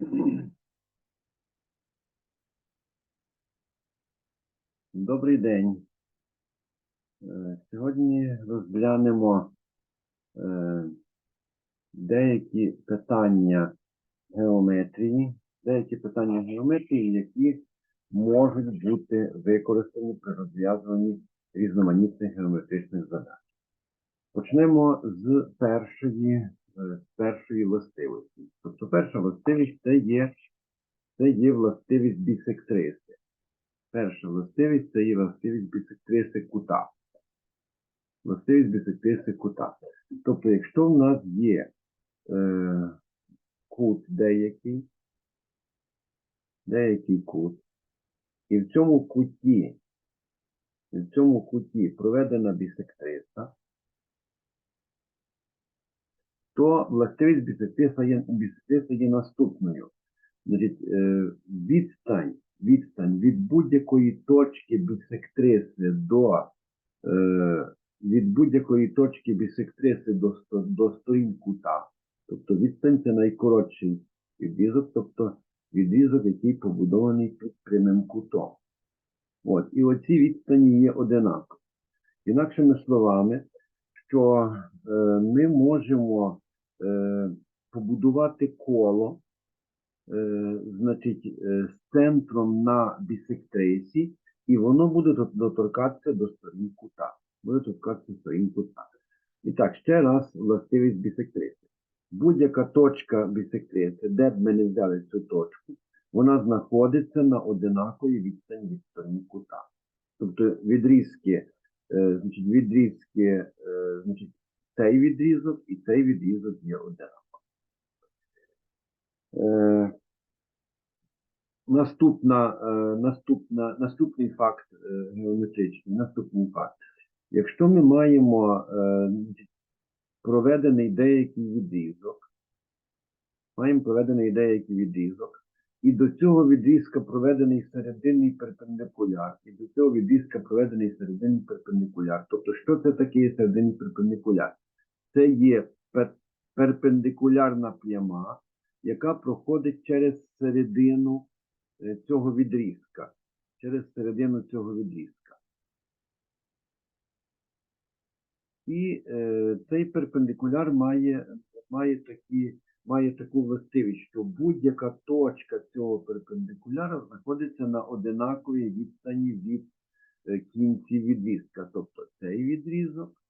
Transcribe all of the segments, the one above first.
Добрий день. Е, Сьогодні розглянемо е, деякі питання геометрії, деякі питання геометрії, які можуть бути використані при розв'язуванні різноманітних геометричних задач. Почнемо з першої, першої властивості. Тобто перша властивість це є, це є властивість бісектриси. Перша властивість це є властивість бісектриси кута. Властивість бісектриси кута. Тобто, якщо в нас є е, кут деякий, деякий кут, і в цьому куті, в цьому куті проведена бісектриса, то властивість бісектриса є, є наступною. Значить, е, відстань відстань від будь-якої точки бісектриси до е, від будь-якої точки бісектриси до, до сторін кута. Тобто відстань це найкоротший відрізок, тобто відрізок, який побудований під прямим кутом. От, і оці відстані є одинакові. Інакшими словами, що е, ми можемо побудувати коло, е, значить, е, з центром на бісектрисі, і воно буде доторкатися до сторін кута. Буде доторкатися до сторін кута. І так, ще раз властивість бісектриси. Будь-яка точка бісектриси, де б ми не взяли цю точку, вона знаходиться на одинаковій відстані від сторін кута. Тобто відрізки, е, значить, відрізки, е, значить, цей відрізок і цей відрізок є одинакові. Е, Наступна, е, наступна, наступний факт е, геометричний, наступний факт. Якщо ми маємо проведений деякий відрізок, маємо проведений деякий відрізок, і до цього відрізка проведений серединний перпендикуляр, і до цього відрізка проведений серединний перпендикуляр. Тобто, що це таке серединний перпендикуляр? Це є пер- перпендикулярна пряма, яка проходить через середину е, цього відрізка, через середину цього відрізка. І е, цей перпендикуляр має, має, такі, має таку властивість, що будь-яка точка цього перпендикуляра знаходиться на одинаковій відстані від е, кінців відрізка. Тобто цей відрізок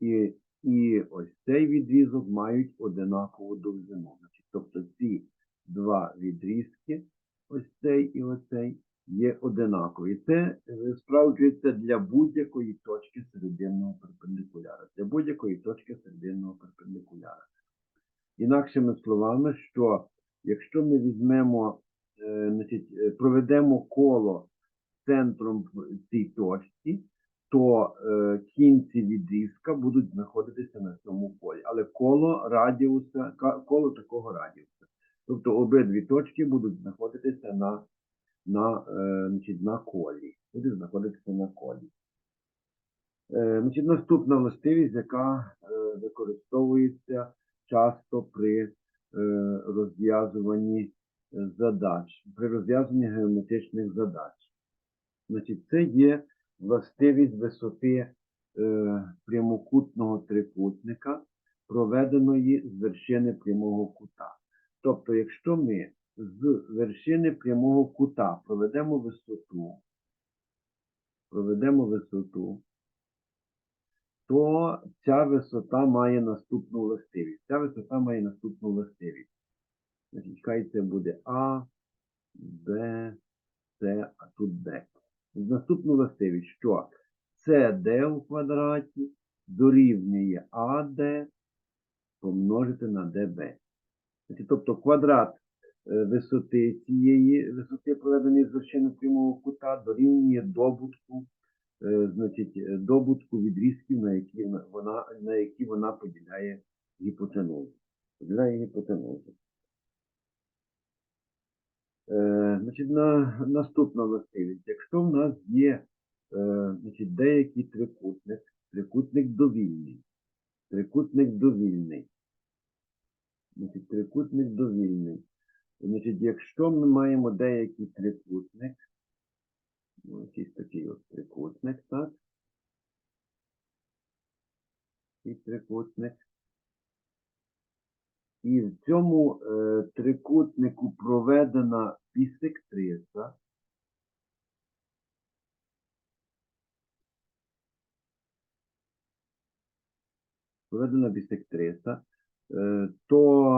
і, і ось цей відрізок мають одинакову довжину. Значить, тобто ці два відрізки, ось цей і оцей, є одинакові. Це е, справджується для будь-якої точки серединного перпендикуляра. Для будь-якої точки серединного перпендикуляра. Інакшими словами, що якщо ми візьмемо, е, значить, е, проведемо коло центром цій точці, то е, кінці відрізка будуть знаходитися на цьому полі. Але коло радіуса, коло такого радіуса. Тобто обидві точки будуть знаходитися на, на, е, значить, на колі. Будуть знаходитися на колі. Е, значить, наступна властивість, яка використовується часто при розв'язуванні задач, при розв'язанні геометричних задач. Значить, це є властивість висоти е, прямокутного трикутника, проведеної з вершини прямого кута. Тобто, якщо ми з вершини прямого кута проведемо висоту, проведемо висоту, то ця висота має наступну властивість. Ця висота має наступну властивість. Значить, хай це буде А, Б, С, а тут Д. Наступну властивість, що СД у квадраті дорівнює АД помножити на ДБ. Тобто квадрат е, висоти цієї висоти, проведеної з вершини прямого кута, дорівнює добутку, е, значить, е, добутку відрізків, на які вона- на які вона поділяє гіпотенузу. Поділяє гіпотенузу. Е, значить, на, наступна властивість. Якщо в нас є е, значить, деякий трикутник, трикутник довільний, трикутник довільний, Значить, трикутник довільний. Значить, якщо ми маємо деякий трикутник, якийсь такий от трикутник, так? І трикутник. І в цьому е, трикутнику проведена бісектриса. Проведена бісектриса, е, то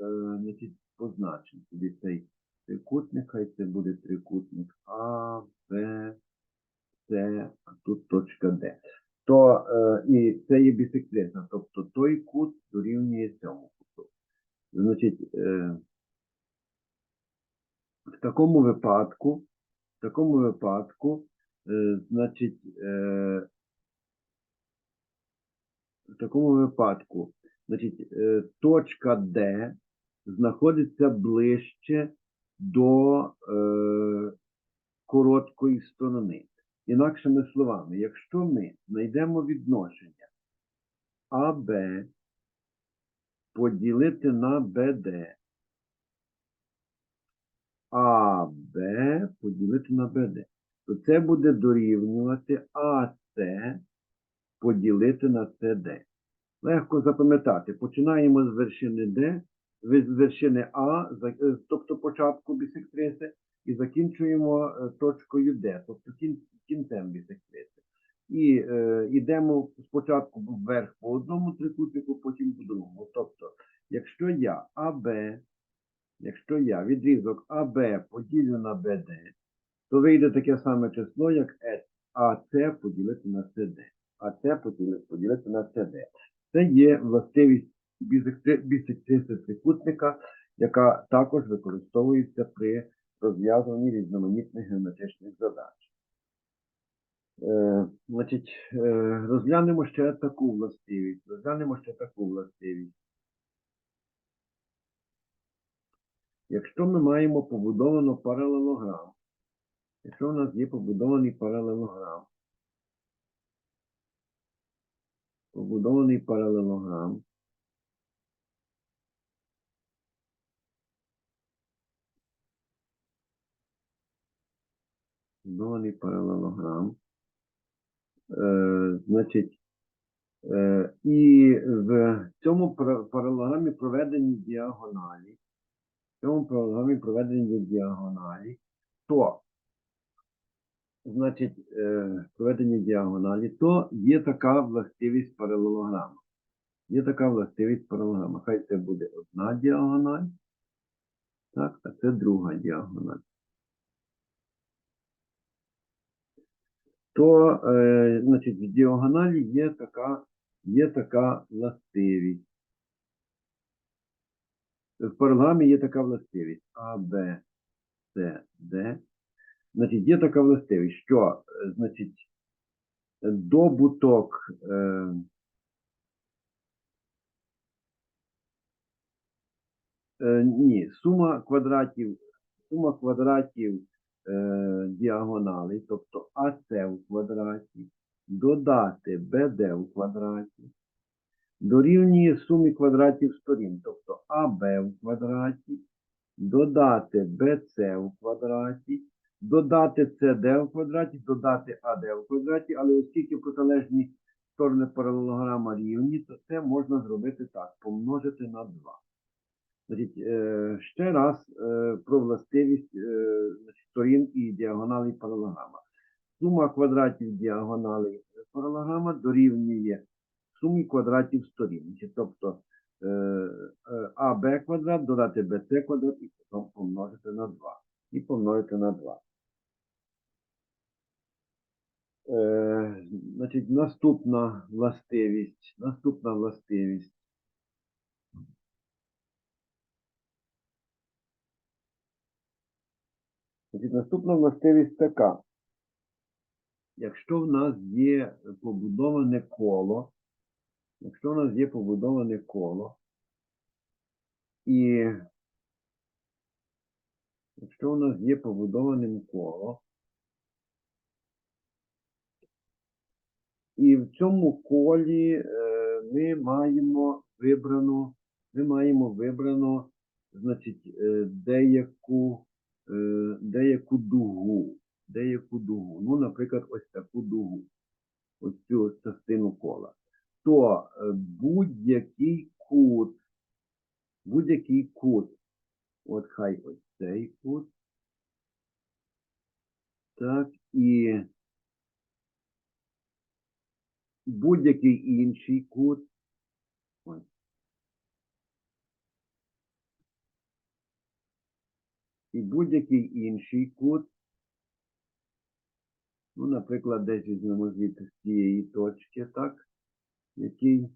е, позначимо собі цей трикутник, хай це буде трикутник А, Б, С, а тут точка Д. То е, і це є бісектриса, тобто той кут дорівнює цьому. Значить, е, в такому випадку, в такому випадку, е, значить, е, в такому випадку, значить, точка Д знаходиться ближче до короткої сторони. Інакшими словами, якщо ми знайдемо відношення АБ поділити на БД, АБ поділити на БД, то це буде дорівнювати АС поділити на СД. Легко запам'ятати. Починаємо з вершини Д, з вершини А, е, тобто початку бісектриси, і закінчуємо е, точкою Д, тобто кінцем бісектриси. І е, йдемо спочатку вверх по одному трикутнику, потім по другому. Тобто, якщо я АБ, якщо я відрізок АБ поділю на БД, то вийде таке саме число, як С, АС поділити на СД. АС поділити, на СД. Це є властивість бісектри- бісектриси трикутника, яка також використовується при розв'язуванні різноманітних геометричних задач. Е, значить, е, розглянемо ще таку властивість. Розглянемо ще таку властивість. Якщо ми маємо побудовано паралелограм, якщо у нас є побудований паралелограм, побудований паралелограм, побудований паралелограм, значить, е, і в цьому пара- паралелограмі проведені діагоналі, в цьому паралелограмі проведені діагоналі, то значить, е, проведені діагоналі, то є така властивість паралелограма. Є така властивість паралелограма. Хай це буде одна діагональ, так, а це друга діагональ. То, е, значить, в діагоналі є така, є така властивість. В паралелограмі є така властивість А, Б, С, Д. Значить, є така властивість, що, е, значить, добуток е, е, ні, сума квадратів, сума квадратів е, діагоналей, тобто АС у квадраті, додати БД у квадраті, дорівнює сумі квадратів сторін, тобто АБ у квадраті, додати БЦ у квадраті, додати СД у квадраті, додати АД у квадраті, але оскільки протилежні сторони паралелограма рівні, то це можна зробити так, помножити на 2. Значить, е, ще раз е, про властивість сторін і діагоналей паралелограма. Сума квадратів діагоналей паралелограма дорівнює сумі квадратів сторін. Тобто е, е, АБ квадрат додати БЦ квадрат і потім помножити на 2. І помножити на 2. Е, значить, наступна властивість. Наступна властивість. Значить, наступна властивість така. Якщо в нас є побудоване коло, якщо в нас є побудоване коло, і якщо у нас є побудоване коло, і в цьому колі е, ми маємо вибрану ми маємо вибрано, значить, е, деяку, деяку дугу. Деяку дугу. Ну, наприклад, ось таку дугу. Ось цю частину кола. То е, будь-який кут, будь-який кут, от хай ось цей кут, так, і будь-який інший кут, ось, і будь-який інший кут, ну, наприклад, десь візьмемо звідти з цієї точки, так, який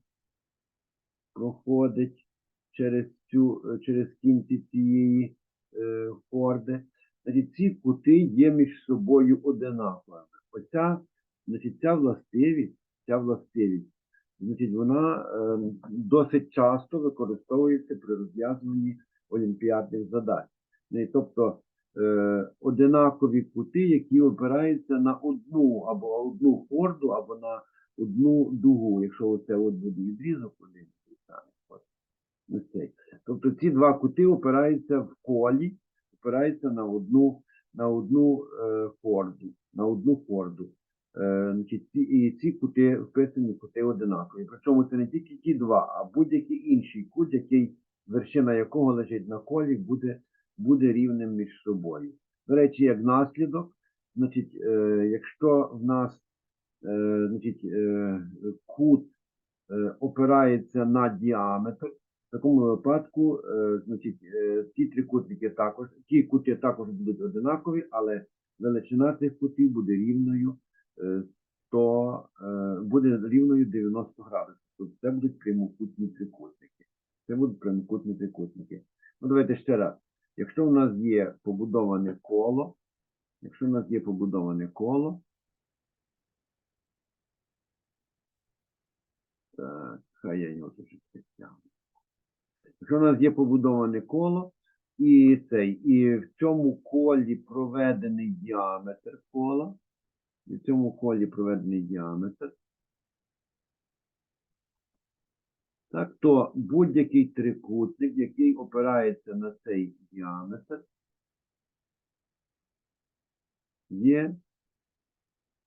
проходить через цю, через кінці цієї е, хорди. Значить, ці кути є між собою одинаковими. Оця, значить, ця властивість, ця властивість, значить, вона е, досить часто використовується при розв'язуванні олімпіадних задач. І Тобто е, одинакові кути, які опираються на одну або одну хорду, або на одну дугу, якщо оце от буде відрізок один, ось. Тобто ці два кути опираються в колі, опираються на одну, на одну е, хорду, на одну хорду. Е, значить, і ці кути, вписані кути одинакові. Причому це не тільки ті два, а будь-який інший кут, який, вершина якого лежить на колі, буде, буде рівним між собою. До речі, як наслідок, значить, е, якщо в нас е, значить, е, кут опирається на діаметр, в такому випадку, значить, ті трикутники також, ті кути також будуть одинакові, але величина цих кутів буде рівною, е, 100, е, буде рівною 90 градусів. Тобто це будуть прямокутні трикутники. Це будуть прямокутні трикутники. Ну, давайте ще раз. Якщо в нас є побудоване коло, якщо в нас є побудоване коло, так, хай я його тут підтягну. Якщо в нас є побудоване коло, і цей, і в цьому колі проведений діаметр кола, і в цьому колі проведений діаметр, так, то будь-який трикутник, який опирається на цей діаметр, є,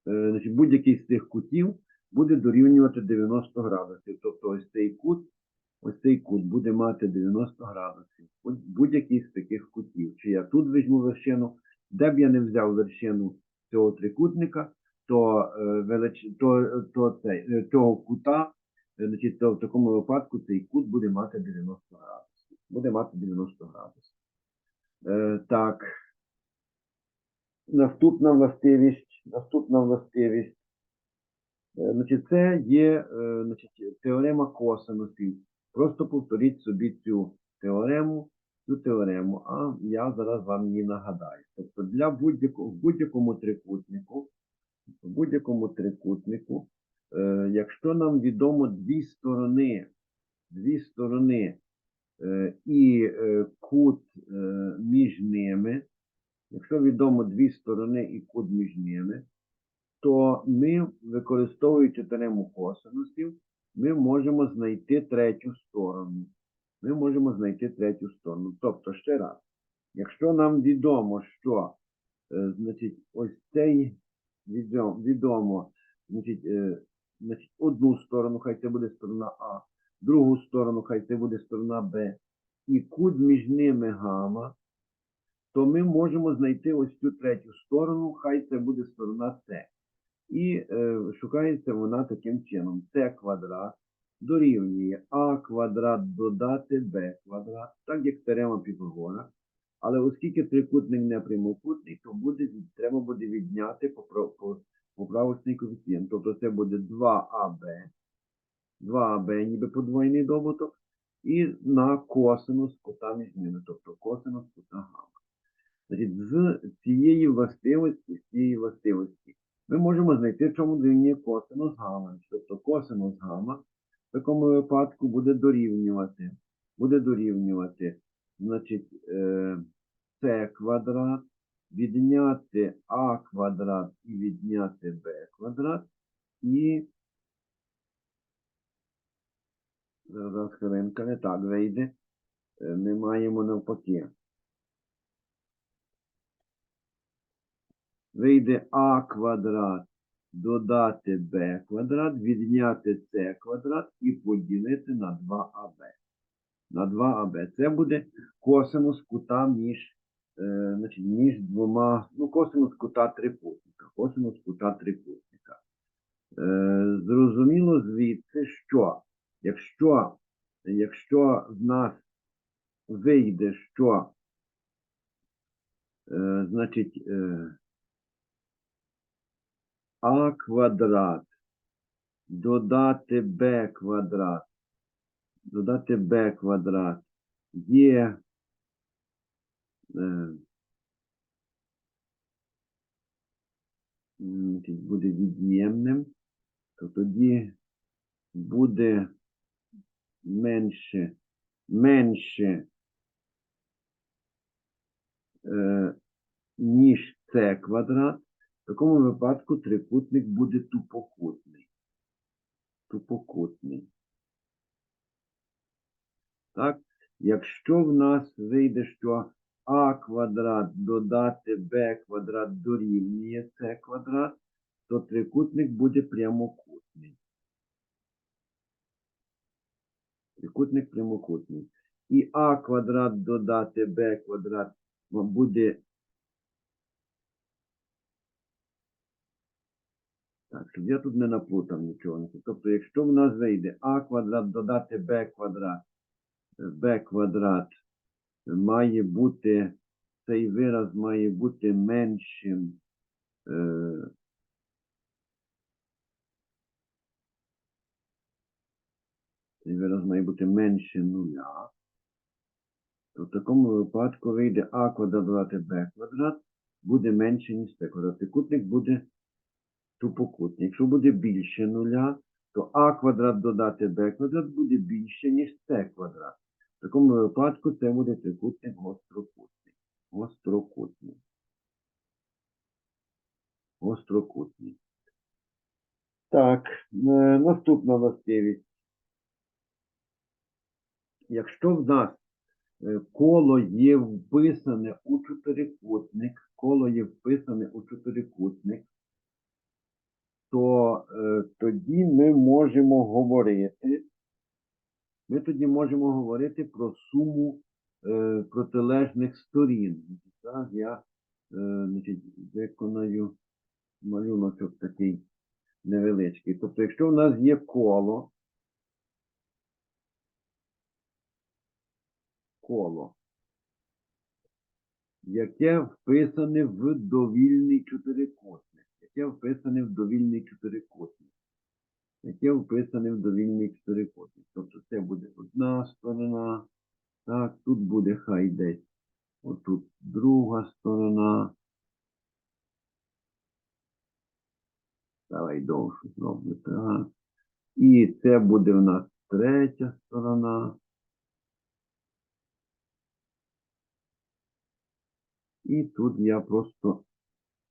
е, значить, будь-який з цих кутів буде дорівнювати 90 градусів. Тобто ось цей кут, ось цей кут буде мати 90 градусів. Будь- Будь-який з таких кутів. Чи я тут візьму вершину, де б я не взяв вершину цього трикутника, то, е, велич... то, то цей, цього кута, е, значить, то в такому випадку цей кут буде мати 90 градусів. Буде мати 90 градусів. Е, так. Наступна властивість, наступна властивість. Е, Значить, це є е, значить, теорема косинусів. Просто повторіть собі цю теорему, цю теорему, а я зараз вам її нагадаю. Тобто для будь-якого в будь-якому трикутнику, в будь-якому трикутнику, якщо нам відомо дві сторони, дві сторони е, і е, кут е, між ними, якщо відомо дві сторони і кут між ними, то ми, використовуючи теорему косинусів, ми можемо знайти третю сторону. Ми можемо знайти третю сторону. Тобто, ще раз, якщо нам відомо, що е, значить, ось цей відомо, значить, е, значить, одну сторону, хай це буде сторона А, другу сторону, хай це буде сторона Б, і кут між ними гама, то ми можемо знайти ось цю третю сторону, хай це буде сторона С. І е, шукається вона таким чином. С квадрат дорівнює А квадрат додати Б квадрат, так як теорема Піфагора. Але оскільки трикутник не прямокутний, то буде, треба буде відняти попра- по- поправочний коефіцієнт. Тобто це буде 2АБ, 2АБ ніби подвоєний добуток, і на косинус кута між тобто косинус кута гамма. Значить, з цієї властивості, з цієї властивості ми можемо знайти, в чому дорівнює косинус гамма. Тобто косинус гамма в такому випадку буде дорівнювати, буде дорівнювати, значить, е, c квадрат, відняти а квадрат і відняти b квадрат, і Зараз хвилинка, не так вийде. Е, Ми маємо навпаки. Вийде а квадрат додати b квадрат, відняти c квадрат і поділити на 2аб. На 2аб. Це буде косинус кута між, значить, між двома, ну, косинус кута трикутника. Косинус кута трикутника. Е, зрозуміло звідси, що якщо, якщо в нас вийде, що е, значить е, а квадрат додати b квадрат, додати b квадрат є е, буде від'ємним, то тоді буде менше, менше, е, ніж c квадрат. В такому випадку трикутник буде тупокутний. Тупокутний. Так? Якщо в нас вийде, що а квадрат додати b квадрат дорівнює c квадрат, то трикутник буде прямокутний. Трикутник прямокутний. І а квадрат додати b квадрат буде Так, щоб я тут не наплутав нічого. Тобто, якщо в нас вийде а квадрат додати b квадрат, b квадрат має бути, цей вираз має бути меншим. Е, цей вираз має бути менше нуля. То в такому випадку вийде а квадрат додати b квадрат буде менше, ніж c квадрат. Трикутник буде тупокутний. Якщо буде більше нуля, то а квадрат додати b квадрат буде більше, ніж c квадрат. В такому випадку це буде трикутник гострокутний. Гострокутний. Гострокутний. Так, е, наступна властивість. Якщо в нас е, коло є вписане у чотирикутник, коло є вписане у чотирикутник, то е, тоді ми можемо говорити, ми тоді можемо говорити про суму е, протилежних сторін. Зараз я е, значить, виконаю малюночок такий невеличкий. Тобто, якщо в нас є коло, коло, яке вписане в довільний чотирикутник, яке вписане в довільний чотирикутник, яке вписане в довільний чотирикутник. Тобто це буде одна сторона, так, тут буде хай десь отут друга сторона. Давай довше зроблю, так. І це буде в нас третя сторона. І тут я просто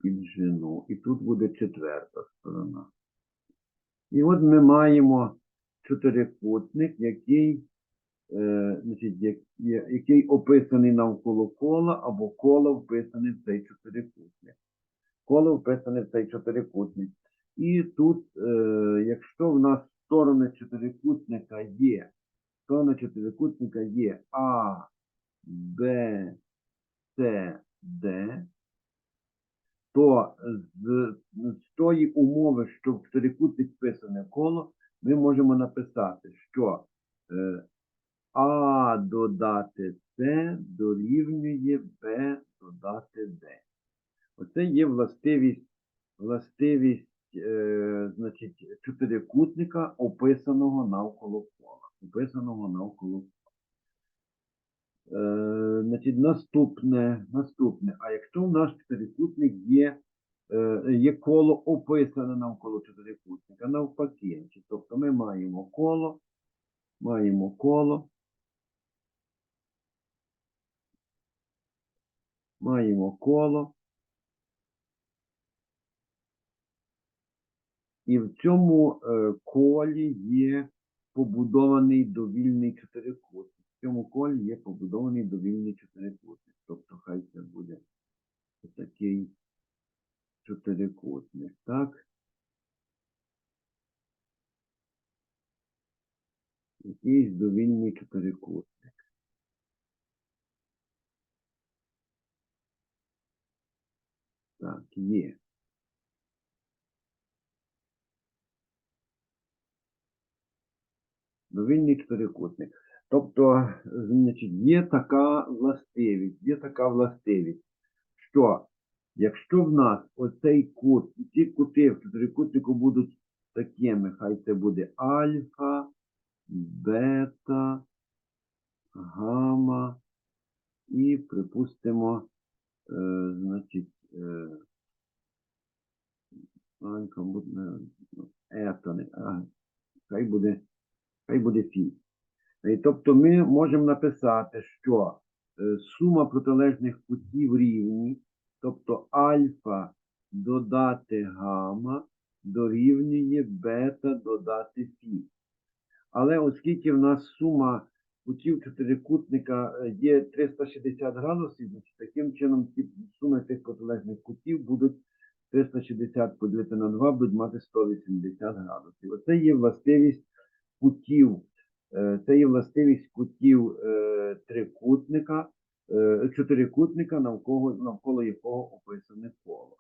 піджену. І тут буде четверта сторона. І от ми маємо чотирикутник, який, е, значить, як- який описаний навколо кола, або коло вписане в цей чотирикутник. Коло вписане в цей чотирикутник. І тут, е, якщо в нас сторони чотирикутника є, сторони чотирикутника є А, Б, С, Д, то з, з тої умови, що в чотирикутник вписане коло, ми можемо написати, що е, А додати С дорівнює Б додати Д. Оце є властивість, властивість е, значить, чотирикутника, описаного навколо кола. Описаного навколо кола. Е, значить, наступне, наступне. А якщо в нас чотирикутник є, е, є коло описане навколо чотирикутника, навпаки, тобто ми маємо коло, маємо коло, маємо коло, і в цьому е, колі є побудований довільний чотирикутник. В цьому колі є побудований довільний чотирикутник. Тобто хай це буде такий чотирикутник, так? Якийсь довільний чотирикутник. Так, є. Довільний чотирикутник. Тобто, значить, є така властивість, є така властивість, що якщо в нас оцей кут, ці кути в чотирикутнику будуть такими, хай це буде альфа, бета, гамма і, припустимо, е, значить, е, альфа буде, ну, ета, хай буде, хай буде фі. І тобто ми можемо написати, що е, сума протилежних кутів рівні, тобто альфа додати гамма дорівнює бета додати фі. Але оскільки в нас сума кутів чотирикутника е, є 360 градусів, значить таким чином суми цих протилежних кутів будуть 360 поділити на 2, будуть мати 180 градусів. Оце є властивість кутів. Е, Це є властивість кутів е, трикутника, е, чотирикутника, навколо, навколо якого описане коло.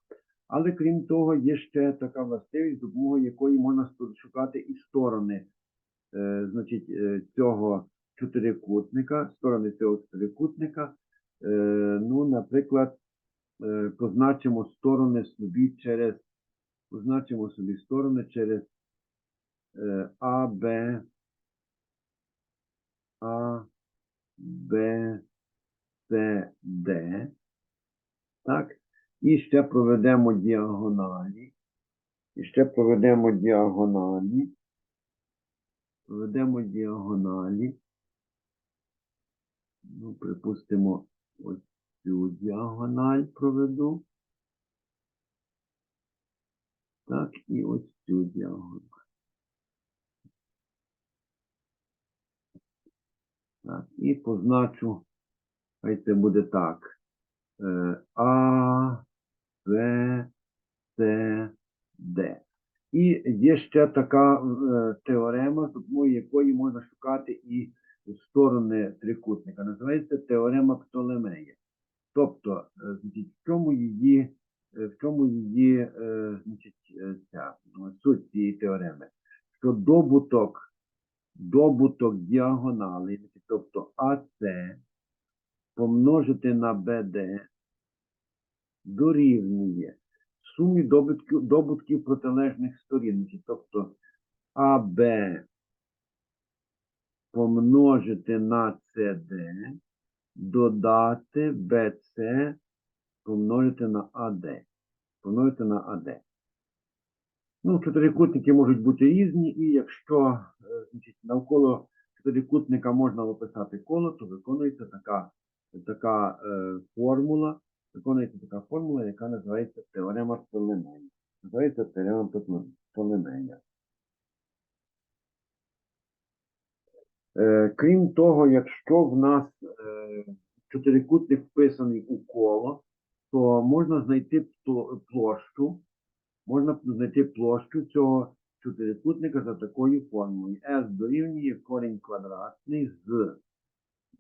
Але крім того, є ще така властивість, допомогою якої можна шукати і сторони значить, цього чотирикутника, сторони цього чотирикутника. Ну, наприклад, позначимо сторони собі через, позначимо собі сторони через А, Б, а, Б, С, Д. Так. І ще проведемо діагоналі. І ще проведемо діагоналі. Проведемо діагоналі. Ну, припустимо, ось цю діагональ проведу. Так, і ось цю діагональ. Так, і позначу, хай це буде так. Е, А, В, С, Д. І є ще така е, теорема, з допомогою якої можна шукати і сторони трикутника. Називається теорема Птолемея. Тобто, е, в чому її, в чому її значить, ця, суть цієї теореми? Що добуток добуток діагонали, тобто АС помножити на БД дорівнює сумі добутків, добутків протилежних сторін, тобто АБ помножити на СД, додати БЦ помножити на АД. Помножити на АД. Ну, чотирикутники можуть бути різні, і якщо е, значить, навколо чотирикутника можна описати коло, то виконується така, така е, формула, виконується така формула, яка називається теорема Птолемея. Називається теорема Птоле- Птолемея. Е, крім того, якщо в нас е, чотирикутник вписаний у коло, то можна знайти площу, можна знайти площу цього чотирикутника за такою формулою. S дорівнює корінь квадратний з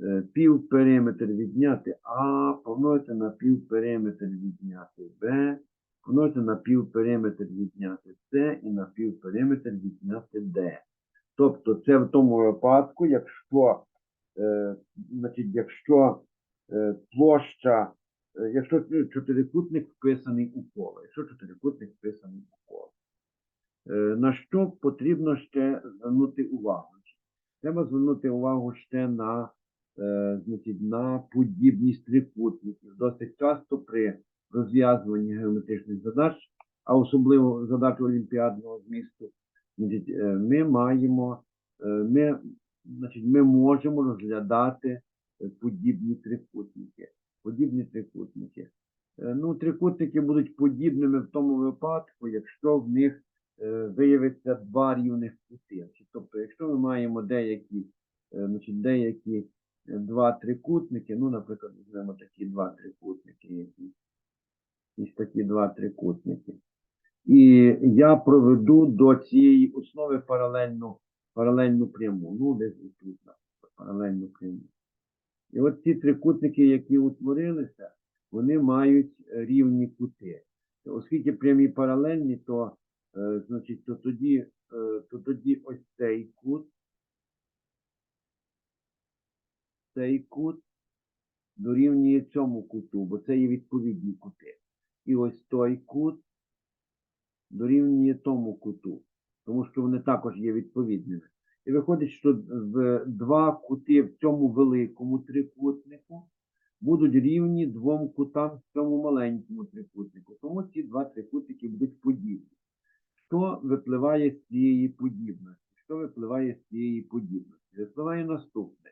е, півпериметр відняти А, помножити на півпериметр відняти Б, помножити на півпериметр відняти С і на півпериметр відняти Д. Тобто це в тому випадку, якщо, е, значить, якщо е, площа якщо е, чотирикутник вписаний у коло, якщо чотирикутник вписаний у коло. Е, На що потрібно ще звернути увагу? Треба звернути увагу ще на, е, значить, на подібність трикутників. Досить часто при розв'язуванні геометричних задач, а особливо задач олімпіадного змісту, значить, е, ми маємо, е, ми, значить, ми можемо розглядати е, подібні трикутники подібні трикутники. Е, Ну, трикутники будуть подібними в тому випадку, якщо в них е, виявиться два рівних кути. Тобто, якщо ми маємо деякі, е, значить, деякі два трикутники, ну, наприклад, візьмемо такі два трикутники, якісь такі два трикутники. І я проведу до цієї основи паралельну, паралельну пряму. Ну, десь тут, паралельну пряму. І от ці трикутники, які утворилися, вони мають е, рівні кути. Оскільки прямі паралельні, то, е, значить, то тоді, е, то тоді ось цей кут, цей кут дорівнює цьому куту, бо це є відповідні кути. І ось той кут дорівнює тому куту, тому що вони також є відповідними. І виходить, що два кути в цьому великому трикутнику будуть рівні двом кутам в цьому маленькому трикутнику. Тому ці два трикутники будуть подібні. Що випливає з цієї подібності? Що випливає з цієї подібності? Випливає наступне.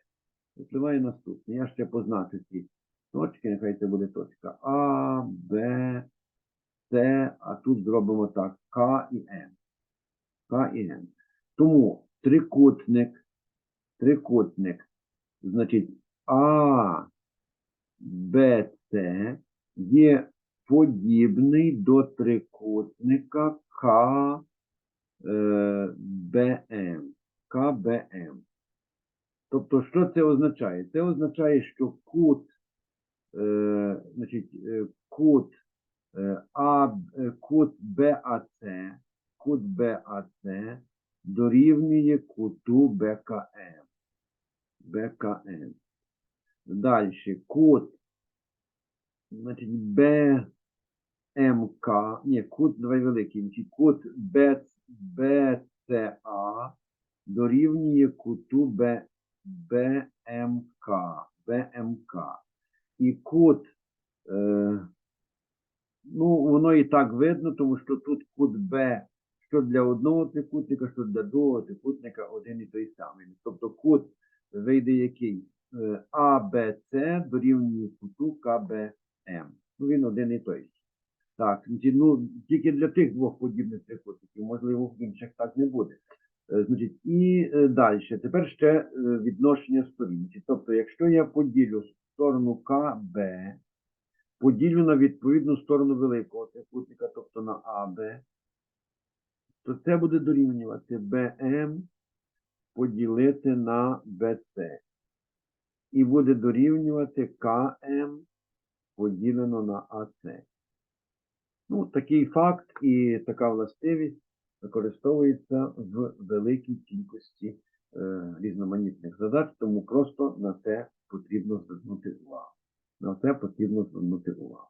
Випливає наступне. Я ще позначу ці точки, нехай це буде точка А, Б, С, а тут зробимо так К і М. К і М. Тому трикутник, трикутник, значить А, Б, С є подібний до трикутника К, е, БМ. КБМ. Тобто, що це означає? Це означає, що кут, е, значить, е, кут, А, кут БАЦ, кут БАЦ дорівнює куту БКМ. БКМ. Далі кут, значить, БМК, ні, кут, давай великий, кут Б, БЦА дорівнює куту Б, БМК. БМК. І кут, е, ну, воно і так видно, тому що тут кут Б, що для одного трикутника, що для другого трикутника один і той самий. Тобто кут вийде який? Е, АБЦ дорівнює куту КБМ. Ну, він один і той. Так, ну, тільки для тих двох подібних трикутників, можливо, в інших так не буде. Е, Значить, і е, далі. Тепер ще е, відношення сторін. Тобто, якщо я поділю сторону КБ, поділю на відповідну сторону великого трикутника, тобто на АБ, то це буде дорівнювати БМ поділити на БЦ. І буде дорівнювати КМ поділено на АЦ. Ну, такий факт і така властивість використовується в великій кількості е, різноманітних задач, тому просто на це потрібно звернути увагу. На це потрібно звернути увагу.